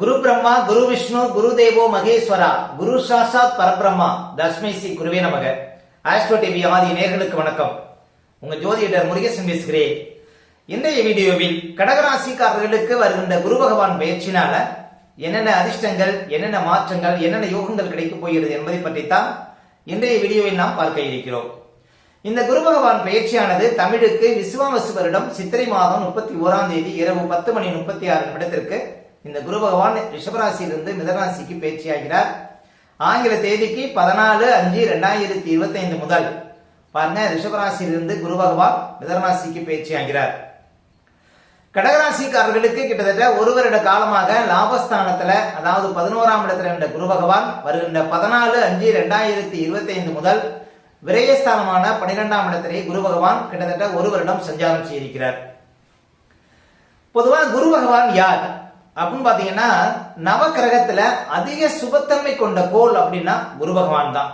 குரு பிரம்மா குரு விஷ்ணு குரு தேவோ மகேஸ்வரா. குரு சாசாத் பரபிரம்மா. தஸ்மை ஸ்ரீ குருவே நமக. ஆஸ்ட்ரோ டிவி ஆதி நேர்களுக்கு வணக்கம். உங்க ஜோதிடர் முருகேசன் பேசுகிறேன் இன்றைய வீடியோவில் கடகராசிக்காரர்களுக்கு வருகின்ற குரு பகவான் பயிற்சினால என்னென்ன அதிர்ஷ்டங்கள் என்னென்ன மாற்றங்கள் என்னென்ன யோகங்கள் கிடைக்கப் போகிறது என்பதை பற்றித்தான் இன்றைய வீடியோவில் நாம் பார்க்க இருக்கிறோம். இந்த குரு பகவான் பயிற்சியானது தமிழுக்கு விசுவாவசு வருடம் சித்திரை மாதம் முப்பத்தி ஓராம் தேதி இரவு பத்து மணி முப்பத்தி ஆறு நிமிடத்திற்கு இந்த குரு பகவான் ரிஷபராசியிலிருந்து மிதராசிக்கு பேச்சியாகிறார். ஆங்கில தேதிக்கு பதினாலு அஞ்சு ரெண்டாயிரத்தி இருபத்தி ஐந்து முதல். பாருங்க ரிஷபராசியிலிருந்து குரு பகவான் மிதராசிக்கு பேச்சியாகிறார். கடகராசிக்காரர்களுக்கு கிட்டத்தட்ட ஒரு வருட காலமாக லாபஸ்தானத்துல அதாவது பதினோராம் இடத்துல இருந்த குரு பகவான் வருகின்ற பதினாலு அஞ்சு ரெண்டாயிரத்தி இருபத்தி ஐந்து முதல் விரயஸ்தானமான பனிரெண்டாம் இடத்திலே குரு பகவான் கிட்டத்தட்ட ஒரு வருடம் சஞ்சாரம் செய்திருக்கிறார். பொதுவாக குரு பகவான் யார்? அப்படின்னு பாத்தீங்கன்னா நவக்கிரகத்துல அதிக சுபத்தன்மை கொண்ட கோள் அப்படின்னா குரு பகவான் தான்.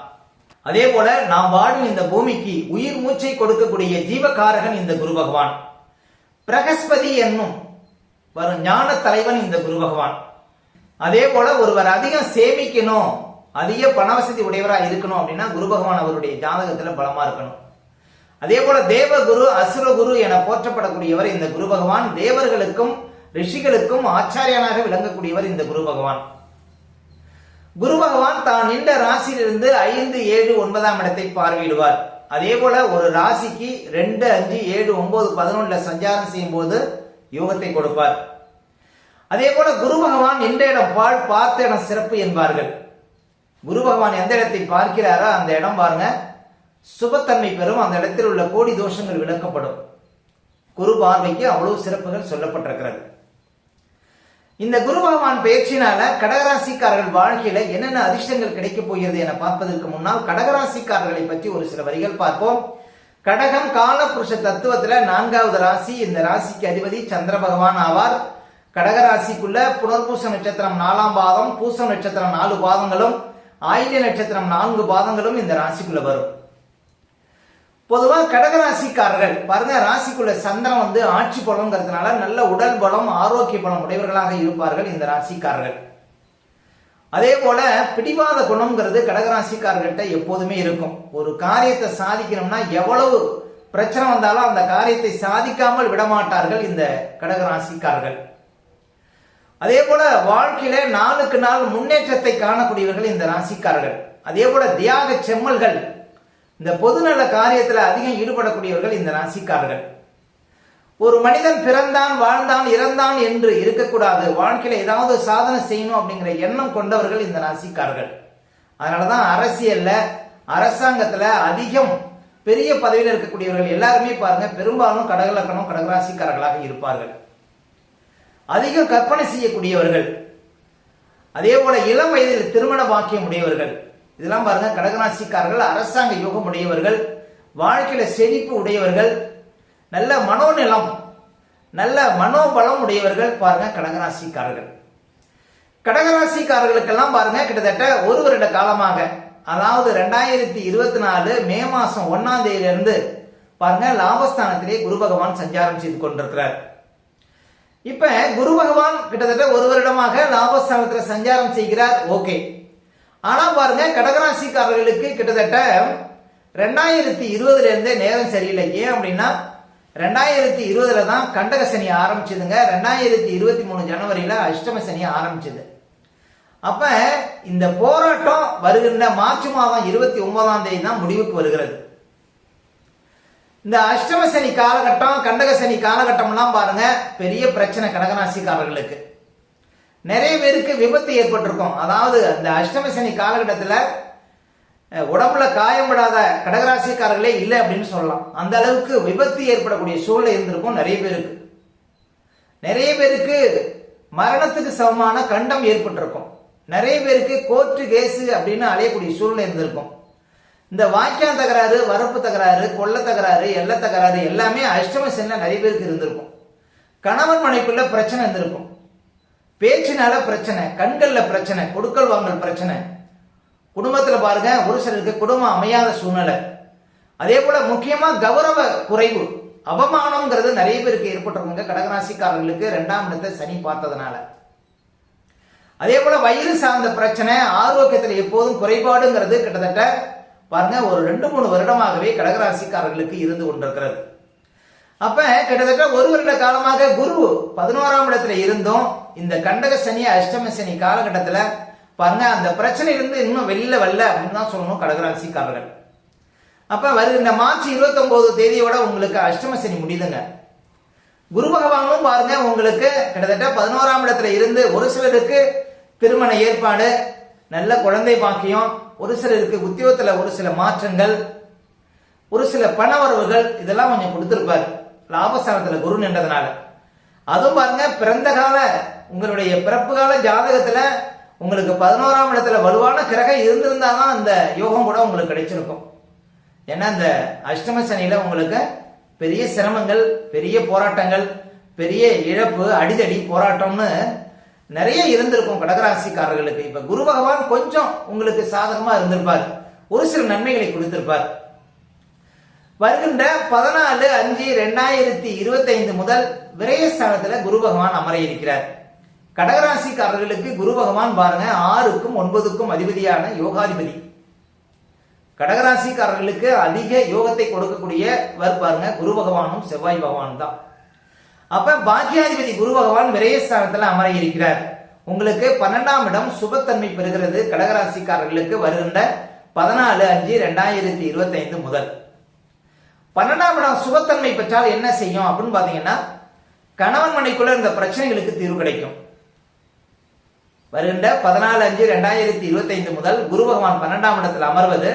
அதே போல நாம் வாழும் இந்த பூமிக்கு உயிர் மூச்சை கொடுக்கக்கூடிய ஜீவகாரகன் இந்த குரு பகவான். பிரகஸ்பதி என்னும் வரும் ஞான தலைவன் இந்த குரு பகவான். அதே போல ஒருவர் அதிகம் சேமிக்கணும் அதிக பணவசதி உடையவராக இருக்கணும் அப்படின்னா குரு பகவான் அவருடைய ஜாதகத்துல பலமா இருக்கணும். அதே போல தேவகுரு அசுரகுரு என போற்றப்படக்கூடியவர் இந்த குரு பகவான். தேவர்களுக்கும் ரிஷிகளுக்கும் ஆச்சாரியனாக விளங்கக்கூடியவர் இந்த குரு பகவான். குரு பகவான் தான் நின்ற ராசியிலிருந்து ஐந்து ஏழு ஒன்பதாம் இடத்தை பார்வையிடுவார். அதே போல ஒரு ராசிக்கு ரெண்டு அஞ்சு ஏழு ஒன்பது பதினொன்றுல சஞ்சாரம் செய்யும் போது யோகத்தை கொடுப்பார். அதே போல குரு பகவான் நின்ற இடம் பால் பார்த்த இடம் சிறப்பு என்பார்கள். குரு பகவான் எந்த இடத்தை பார்க்கிறாரோ அந்த இடம் பாருங்க. சுபத்தன்மை பெறும். அந்த இடத்தில் உள்ள கோடி தோஷங்கள் விளக்கப்படும். குரு பார்வைக்கு அவ்வளவு சிறப்புகள் சொல்லப்பட்டிருக்கிறது. இந்த குரு பகவான் பயிற்சினால கடகராசிக்காரர்கள் வாழ்க்கையில என்னென்ன அதிர்ஷ்டங்கள் கிடைக்கப் போகிறது என பார்ப்பதற்கு முன்னால் கடகராசிக்காரர்களை பற்றி ஒரு சில வரிகள் பார்ப்போம். கடகம் காலபுருஷ தத்துவத்துல நான்காவது ராசி இந்த ராசிக்கு அதிபதி சந்திர பகவான் ஆவார். கடகராசிக்குள்ள புனர்பூச நட்சத்திரம் நாலாம் பாதம் பூசம் நட்சத்திரம் நாலு பாதங்களும் ஆயில்ய நட்சத்திரம் நான்கு பாதங்களும் இந்த ராசிக்குள்ள வரும். பொதுவா கடகராசிக்காரர்கள் பாருங்க ராசிக்குள்ள சந்திரன் வந்து ஆட்சி பலம்ங்கிறதுனால நல்ல உடல் பலம் ஆரோக்கிய பலம் உடையவர்களாக இருப்பார்கள் இந்த ராசிக்காரர்கள். அதே போல பிடிவாத குணம்ங்கிறது கடகராசிக்காரர்கள்ட்ட எப்போதுமே இருக்கும். ஒரு காரியத்தை சாதிக்கணும்னா எவ்வளவு பிரச்சனை வந்தாலும் அந்த காரியத்தை சாதிக்காமல் விடமாட்டார்கள் இந்த கடகராசிக்காரர்கள். அதே போல வாழ்க்கையில நாளுக்கு நாள் முன்னேற்றத்தை காணக்கூடியவர்கள் இந்த ராசிக்காரர்கள். அதே போல தியாக செம்மல்கள் இந்த பொதுநல காரியத்தில் அதிகம் ஈடுபடக்கூடியவர்கள் இந்த ராசிக்காரர்கள். ஒரு மனிதன் பிறந்தான் வாழ்ந்தான் இறந்தான் என்று இருக்கக்கூடாது. வாழ்க்கையில் ஏதாவது சாதனை செய்யணும் அப்படிங்கிற எண்ணம் கொண்டவர்கள் இந்த ராசிக்காரர்கள். அதனாலதான் அரசியல்ல அரசாங்கத்துல அதிகம் பெரிய பதவியில் இருக்கக்கூடியவர்கள் எல்லாருமே பாருங்க பெரும்பாலும் கடகலக்கணம் கடகராசிக்காரர்களாக இருப்பார்கள். அதிகம் கற்பனை செய்யக்கூடியவர்கள். அதே போல இளம் வயதில் திருமண பாக்கியம் உடையவர்கள். இதெல்லாம் பாருங்க கடகராசிக்காரர்கள் அரசாங்க யோகம் உடையவர்கள் வாழ்க்கையில செழிப்பு உடையவர்கள் நல்ல மனோநிலம் நல்ல மனோபலம் உடையவர்கள் பாருங்க கடகராசிக்காரர்கள். கடகராசிக்காரர்களுக்கெல்லாம் பாருங்க கிட்டத்தட்ட ஒரு வருட காலமாக அதாவது ரெண்டாயிரத்தி இருபத்தி நாலு மே மாசம் ஒன்னாம் தேதியிலிருந்து பாருங்க லாபஸ்தானத்திலே குரு பகவான் சஞ்சாரம் செய்து கொண்டிருக்கிறார். இப்ப குரு பகவான் கிட்டத்தட்ட ஒரு வருடமாக லாபஸ்தானத்தில் சஞ்சாரம் செய்கிறார் ஓகே. ஆனா பாருங்க கடகராசிக்காரர்களுக்கு கிட்டத்தட்ட ரெண்டாயிரத்தி இருபதுல இருந்தே நேரம் சரியில்லை. ஏன் அப்படின்னா ரெண்டாயிரத்தி இருபதுல தான் கண்டக சனி ஆரம்பிச்சதுங்க. ரெண்டாயிரத்தி இருபத்தி மூணு ஜனவரியில அஷ்டம சனி ஆரம்பிச்சது. அப்ப இந்த போராட்டம் வருகின்ற மார்ச் மாதம் இருபத்தி ஒன்பதாம் தேதி தான் முடிவுக்கு வருகிறது. இந்த அஷ்டம சனி காலகட்டம் கண்டக சனி காலகட்டம்லாம் பாருங்க பெரிய பிரச்சனை கடகராசிக்காரர்களுக்கு நிறைய பேருக்கு விபத்து ஏற்பட்டிருக்கும். அதாவது அந்த அஷ்டம சனி காலகட்டத்தில் உடம்புல காயம்படாத கடகராசிக்காரர்களே இல்லை அப்படின்னு சொல்லலாம். அந்த அளவுக்கு விபத்து ஏற்படக்கூடிய சூழ்நிலை இருந்திருக்கும் நிறைய பேருக்கு. நிறைய பேருக்கு மரணத்துக்கு சமமான கண்டம் ஏற்பட்டிருக்கும். நிறைய பேருக்கு கோர்ட்டு கேஸு அப்படின்னு அலையக்கூடிய சூழ்நிலை இருந்திருக்கும். இந்த வாய்க்கால் தகராறு வரப்பு தகராறு கொள்ள தகராறு எல்ல தகராறு எல்லாமே அஷ்டம சனில நிறைய பேருக்கு இருந்திருக்கும். கணவன் மனைக்குள்ள பிரச்சனை இருந்திருக்கும். பேச்சினால பிரச்சனை கண்கள்ல பிரச்சனை கொடுக்கல் வாங்கல் பிரச்சனை. குடும்பத்துல பாருங்க ஒரு சிலருக்கு குடும்பம் அமையாத சூழ்நிலை. அதே போல முக்கியமா கௌரவ குறைவு. அவமானம்ங்கிறது நிறைய பேருக்கு ஏற்பட்டிருக்குங்க. கடகராசிக்காரர்களுக்கு ரெண்டாம் இடத்தை சனி பார்த்ததுனால. அதே போல வயிறு சார்ந்த பிரச்சனை ஆரோக்கியத்தில் எப்போதும் குறைபாடுங்கிறது கிட்டத்தட்ட பாருங்க ஒரு ரெண்டு மூணு வருடமாகவே கடகராசிக்காரர்களுக்கு இருந்து கொண்டிருக்கிறது. அப்ப கிட்டத்தட்ட ஒரு வருட காலமாக குரு பதினோராம் இடத்துல இருந்தும் இந்த கண்டக சனி அஷ்டம சனி காலகட்டத்துல பாருங்க அந்த பிரச்சனை இருந்து இன்னும் வெளியில வரல அப்படின்னு தான் சொல்லணும் கடகராசிக்காரர்கள். அப்ப வருகின்ற மார்ச் இருபத்தி ஒன்பது தேதியோட உங்களுக்கு அஷ்டம சனி முடியுதுங்க. குரு பகவானும் பாருங்க உங்களுக்கு கிட்டத்தட்ட பதினோராம் இடத்துல இருந்து ஒரு சிலருக்கு திருமண ஏற்பாடு நல்ல குழந்தை பாக்கியம் ஒரு சிலருக்கு உத்தியோகத்துல ஒரு சில மாற்றங்கள் ஒரு சில பணவரவுகள் இதெல்லாம் கொஞ்சம் கொடுத்திருப்பாரு. லாபஸ்தானத்துல குரு நின்றதுனால. அதுவும் பாருங்க பிறந்த கால உங்களுடைய பிறப்பு கால ஜாதகத்துல உங்களுக்கு பதினோராம் இடத்துல வலுவான கிரகம் இருந்திருந்தாதான் அந்த யோகம் கூட உங்களுக்கு கிடைச்சிருக்கும். ஏன்னா இந்த அஷ்டம சனியில உங்களுக்கு பெரிய சிரமங்கள் பெரிய போராட்டங்கள் பெரிய இழப்பு அடிதடி போராட்டம்னு நிறைய இருந்திருக்கும் கடகராசிக்காரர்களுக்கு. இப்ப குரு பகவான் கொஞ்சம் உங்களுக்கு சாதகமா இருந்திருப்பார். ஒரு சில நன்மைகளை கொடுத்திருப்பார். வருகின்ற பதினாலு அஞ்சு ரெண்டாயிரத்தி இருபத்தி ஐந்து முதல் விரயஸ்தானத்துல குரு பகவான் அமர இருக்கிறார். கடகராசிக்காரர்களுக்கு குரு பகவான் பாருங்க ஆறுக்கும் ஒன்பதுக்கும் அதிபதியான யோகாதிபதி. கடகராசிக்காரர்களுக்கு அதிக யோகத்தை கொடுக்கக்கூடியவர் பாருங்க குரு பகவானும் செவ்வாய் பகவான் தான். அப்ப பாக்கியாதிபதி குரு பகவான் விரயஸ்தானத்துல அமர இருக்கிறார். உங்களுக்கு பன்னெண்டாம் இடம் சுபத்தன்மை பெறுகிறது கடகராசிக்காரர்களுக்கு வருகின்ற பதினாலு அஞ்சு ரெண்டாயிரத்தி இருபத்தி ஐந்து முதல். பன்னெண்டாம் இடம் சுபத்தன்மை பெற்றால் என்ன செய்யும் அப்படின்னு பாத்தீங்கன்னா கணவன் மனைக்குள்ள இந்த பிரச்சனைகளுக்கு தீர்வு கிடைக்கும். வருகின்ற பதினாலு அஞ்சு ரெண்டாயிரத்தி இருபத்தி ஐந்து முதல் குரு பகவான் பன்னெண்டாம் இடத்தில் அமர்வது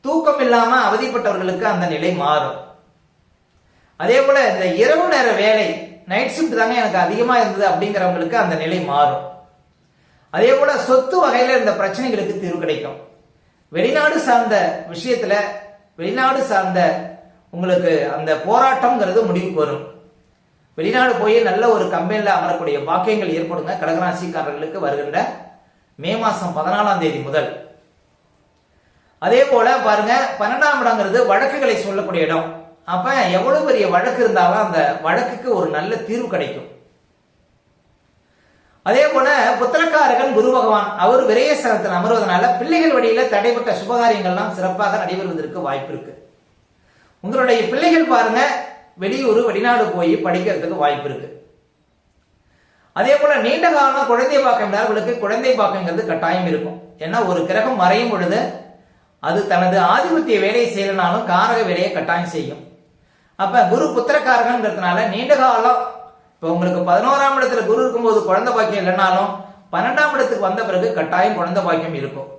தூக்கம் இல்லாம அவதிப்பட்டவர்களுக்கு அந்த நிலை மாறும். அதே போல இந்த இரவு நேர வேலை நைட் ஷிஃப்ட் தாங்க எனக்கு அதிகமா இருந்தது அப்படிங்கிறவங்களுக்கு அந்த நிலை மாறும். அதே போல சொத்து வகையில இருந்த பிரச்சனைகளுக்கு தீர்வு கிடைக்கும். வெளிநாடு சார்ந்த விஷயத்துல வெளிநாடு சார்ந்த உங்களுக்கு அந்த போராட்டம்ங்கிறது முடிவுக்கு வரும். வெளிநாடு போய் நல்ல ஒரு கம்பெனியில் அமரக்கூடிய பாக்கியங்கள் ஏற்படுங்க. கடகராசிக்காரர்களுக்கு வருகின்ற மே மாசம் பதினாலாம் தேதி முதல். அதே போல பாருங்க பன்னெண்டாம் இடங்கிறது வழக்குகளை சொல்லக்கூடிய இடம். அப்ப எவ்வளவு பெரிய வழக்கு இருந்தாலும் அந்த வழக்குக்கு ஒரு நல்ல தீர்வு கிடைக்கும். அதே போல புத்திரக்காரகன் குரு பகவான் அவர் விரயஸ்தலத்தில் அமர்வதனால பிள்ளைகள் வழியில தடைப்பட்ட சுபகாரியங்கள்லாம் சிறப்பாக நடைபெறுவதற்கு வாய்ப்பு இருக்கு. உங்களுடைய பிள்ளைகள் பாருங்க வெளியூர் வெளிநாடு போய் படிக்கிறதுக்கு வாய்ப்பு இருக்கு. அதே போல நீண்ட காலம் குழந்தை பாக்கம் குழந்தை பாக்கங்கிறது கட்டாயம் இருக்கும். ஏன்னா ஒரு கிரகம் மறையும் பொழுது அது தனது ஆதிபத்திய வேலையை செய்யலனாலும் காரக வேலையை கட்டாயம் செய்யும். அப்ப குரு புத்திரக்காரகங்கிறதுனால நீண்ட காலம் இப்ப உங்களுக்கு பதினோராம் இடத்துல குரு இருக்கும்போது குழந்தை பாக்கியம் இல்லைனாலும் பன்னெண்டாம் இடத்துக்கு வந்த பிறகு கட்டாயம் குழந்தை பாக்கியம் இருக்கும்.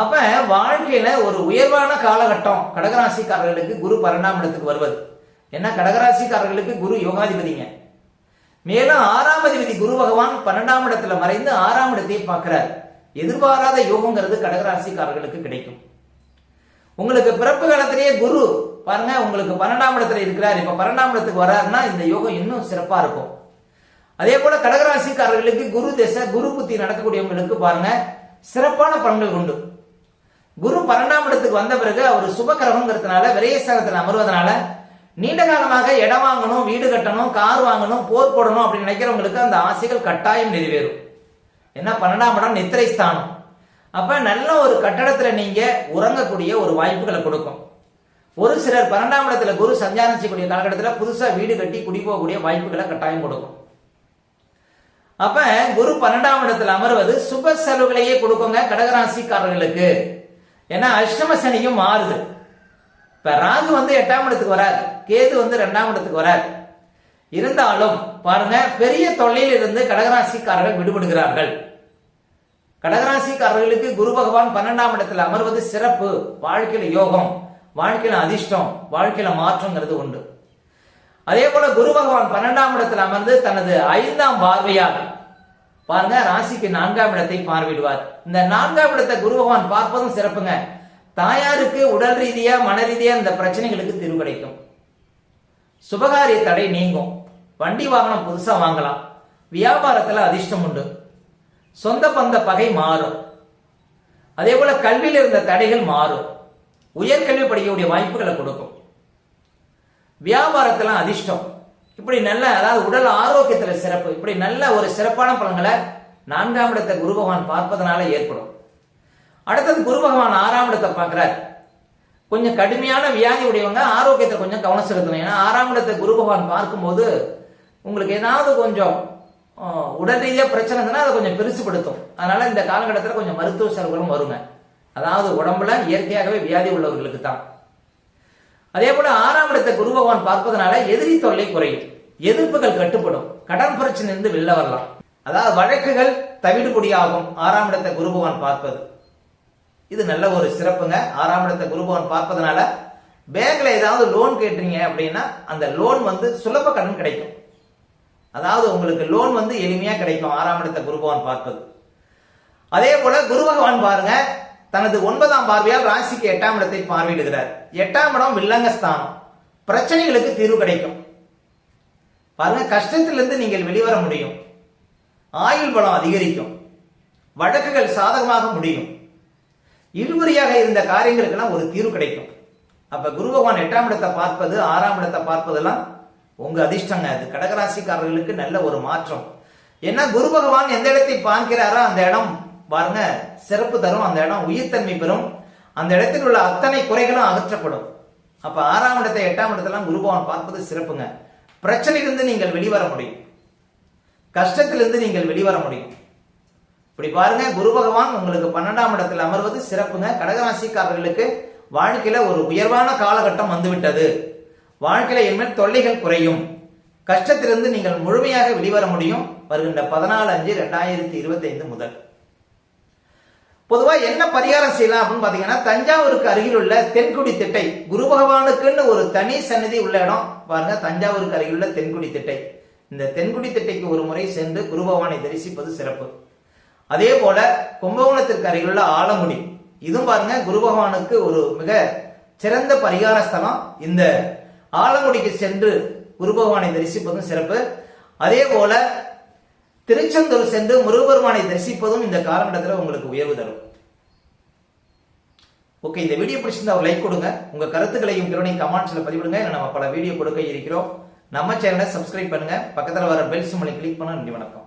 அப்ப வாழ்க்கையில ஒரு உயர்வான காலகட்டம் கடகராசிக்காரர்களுக்கு குரு பன்னெண்டாம் இடத்துக்கு வருவது. ஏன்னா கடகராசிக்காரர்களுக்கு குரு யோகாதிபதிங்க. மேலும் ஆறாம் அதிபதி குரு பகவான் பன்னெண்டாம் இடத்துல மறைந்து ஆறாம் இடத்தை பார்க்கிறார். எதிர்பாராத யோகங்கிறது கடகராசிக்காரர்களுக்கு கிடைக்கும். உங்களுக்கு பிறப்பு காலத்திலேயே குரு பாருங்க உங்களுக்கு பன்னெண்டாம் இடத்துல இருக்கிறார். இப்ப பன்னெண்டாம் இடத்துக்கு வர்றாருன்னா இந்த யோகம் இன்னும் சிறப்பா இருக்கும். அதே போல கடகராசிக்காரர்களுக்கு குரு திசை குரு புத்தி நடக்கக்கூடியவங்களுக்கு பாருங்க சிறப்பான பலன்கள் உண்டு. குரு பன்னெண்டாம் இடத்துக்கு வந்த பிறகு அவர் சுபகிரகங்கிறதுனால விரயஸ்தானத்தில் அமர்வதனால நீண்ட காலமாக இடம் வாங்கணும் வீடு கட்டணும் கார் வாங்கணும் போர் போடணும் அப்படின்னு நினைக்கிறவங்களுக்கு அந்த ஆசைகள் கட்டாயம் நிறைவேறும். ஏன்னா பன்னெண்டாம் இடம் நித்திரை ஸ்தானம். அப்ப நல்ல ஒரு கட்டடத்துல நீங்க உறங்கக்கூடிய ஒரு வாய்ப்புகளை கொடுக்கும். ஒரு சிலர் பன்னெண்டாம் இடத்துல குரு சஞ்சாரம் செய்யக்கூடிய காலகட்டத்தில் புதுசா வீடு கட்டி குடி போகக்கூடிய வாய்ப்புகளை கட்டாயம் கொடுக்கும். அப்ப குரு பன்னெண்டாம் இடத்துல அமர்வது சுப செலவுகளையே கொடுக்குங்க கடகராசிக்காரர்களுக்கு. ஏன்னா அஷ்டம சனியும் மாறுது. இப்ப ராகு வந்து எட்டாம் இடத்துக்கு வராது கேது வந்து ரெண்டாம் இடத்துக்கு வராது இருந்தாலும் பாருங்க பெரிய தொல்லையில் இருந்து கடகராசிக்காரர்கள் விடுபடுகிறார்கள். கடகராசிக்காரர்களுக்கு குரு பகவான் பன்னெண்டாம் இடத்துல அமர்வது சிறப்பு. வாழ்க்கையில யோகம் வாழ்க்கையில அதிர்ஷ்டம் வாழ்க்கையில மாற்றங்கிறது உண்டு. அதே போல குரு பகவான் பன்னெண்டாம் இடத்தில் அமர்ந்து தனது ஐந்தாம் பார்வையால் பாருங்க ராசிக்கு நான்காம் இடத்தை பார்வையிடுவார். இந்த நான்காம் இடத்தை குரு பகவான் பார்ப்பதும் சிறப்புங்க. தாயாருக்கு உடல் ரீதியா மன ரீதியா இந்த பிரச்சனைகளுக்கு தீர்வு கிடைக்கும். சுபகாரிய தடை நீங்கும். வண்டி வாகனம் புதுசா வாங்கலாம். வியாபாரத்துல அதிர்ஷ்டம் உண்டு. சொந்த பந்த பகை மாறும். அதே போல கல்வியில் இருந்த தடைகள் மாறும். உயர்கல்வி படிக்கக்கூடிய வாய்ப்புகளை கொடுக்கும். வியாபாரத்தில் அதிர்ஷ்டம். இப்படி நல்ல அதாவது உடல் ஆரோக்கியத்துல சிறப்பு இப்படி நல்ல ஒரு சிறப்பான பலன்களை நான்காம் இடத்தை குரு பகவான் பார்ப்பதனால ஏற்படும். அடுத்தது குரு பகவான் ஆறாம் இடத்தை பார்க்கிறார். கொஞ்சம் கடுமையான வியாதி உடையவங்க ஆரோக்கியத்தை கொஞ்சம் கவனம் செலுத்தணும். ஏன்னா ஆறாம் இடத்தை குரு பகவான் பார்க்கும்போது உங்களுக்கு ஏதாவது கொஞ்சம் உடல் ரீதியாக பிரச்சனை இருந்ததுன்னா அதை கொஞ்சம் பெருசுப்படுத்தும் அதனால இந்த காலகட்டத்தில் கொஞ்சம் மருத்துவ செலவுகளும் வருங்க. அதாவது உடம்புல இயற்கையாகவே வியாதி உள்ளவர்களுக்கு தான் அதே போல ஆறாம் இடத்தை குரு பகவான் பார்ப்பதனால எதிரி தொல்லை குறையும். எதிர்ப்புகள் கட்டுப்படும். கடன் பிரச்சனை இருந்து வெளில வரலாம். அதாவது வழக்குகள் தவிடுபடியாகும். ஆறாம் இடத்தை குரு பகவான் பார்ப்பது. இது நல்ல ஒரு சிறப்புங்க. ஆறாம் இடத்தை குரு பகவான் பார்ப்பதனால பேங்க்ல ஏதாவது லோன் கேட்டீங்க அப்படின்னா அந்த லோன் வந்து சுலப கடன் கிடைக்கும். அதாவது உங்களுக்கு லோன் வந்து எளிமையா கிடைக்கும். ஆறாம் இடத்தை குரு பகவான் பார்ப்பது. அதே போல குரு பகவான் பாருங்க தனது ஒன்பதாம் பார்வையால் ராசிக்கு எட்டாம் இடத்தை பார்வையிடுகிறார். எட்டாம் இடம் வில்லங்க ஸ்தானம் பிரச்சனைகளுக்கு தீர்வு கிடைக்கும். பாருங்க கஷ்டத்திலிருந்து நீங்கள் வெளிவர முடியும். ஆயுள் பலம் அதிகரிக்கும். வழக்குகள் சாதகமாக முடியும். இழுபறியாக இருந்த காரியங்களுக்கெல்லாம் ஒரு தீர்வு கிடைக்கும். அப்ப குரு பகவான் எட்டாம் இடத்தை பார்ப்பது ஆறாம் இடத்தை பார்ப்பதெல்லாம் உங்க அதிர்ஷ்டங்க. அது கடகராசிக்காரர்களுக்கு நல்ல ஒரு மாற்றம். ஏன்னா குரு பகவான் எந்த இடத்தை பார்க்கிறாரோ அந்த இடம் பாருங்க சிறப்பு தரும் அந்த இடம் உயிர்த்தன்மை பெறும். அந்த இடத்தில் உள்ள அத்தனை குறைகளும் அகற்றப்படும். அப்ப ஆறாம் இடத்தை எட்டாம் இடத்தெல்லாம் குருபவன் பார்ப்பது சிறப்புங்க. பிரச்சனையிலிருந்து நீங்கள் வெளிவர முடியும். கஷ்டத்திலிருந்து நீங்கள் வெளிவர முடியும். இப்படி பாருங்க குரு பகவான் உங்களுக்கு பன்னெண்டாம் இடத்தில் அமர்வது சிறப்புங்க. கடகராசிக்காரர்களுக்கு வாழ்க்கையில ஒரு உயர்வான காலகட்டம் வந்துவிட்டது. வாழ்க்கையில இனிமேல் தொல்லைகள் குறையும். கஷ்டத்திலிருந்து நீங்கள் முழுமையாக வெளிவர முடியும். வருகின்ற பதினாலு அஞ்சு ரெண்டாயிரத்தி இருபத்தி ஐந்து முதல். பொதுவாக என்ன பரிகாரம் செய்யலாம் அப்படின்னு பார்த்தீங்கன்னா தஞ்சாவூருக்கு அருகில் உள்ள தென்குடி திட்டை. குரு பகவானுக்குன்னு ஒரு தனி சன்னதி உள்ள இடம். பாருங்க தஞ்சாவூருக்கு அருகில் உள்ள தென்குடி திட்டை. இந்த தென்குடி திட்டைக்கு ஒரு முறை சென்று குரு பகவானை தரிசிப்பது சிறப்பு. அதே போல கும்பகோணத்திற்கு அருகிலுள்ள ஆலமுடி இதுவும் பாருங்க குரு பகவானுக்கு ஒரு மிக சிறந்த பரிகார ஸ்தலம். இந்த ஆலங்குடிக்கு சென்று குரு பகவானை தரிசிப்பதும் சிறப்பு. அதே போல திருச்செந்தூர் சென்று முருகபெருமானை தரிசிப்பதும் இந்த காலகட்டத்தில் உங்களுக்கு உயர்வு தரும். ஓகே இந்த வீடியோ பிடிச்சிருந்தா ஒரு லைக் கொடுங்க. உங்க கருத்துக்களையும் கிரவனையும் கமெண்ட்ஸ்ல பதிவிடுங்க. நம்ம பல வீடியோ கொடுக்க இருக்கிறோம். நம்ம சேனலை சப்ஸ்கிரைப் பண்ணுங்க. பக்கத்தில் வர பெல் சிம்மலை கிளிக் பண்ண நன்றி வணக்கம்.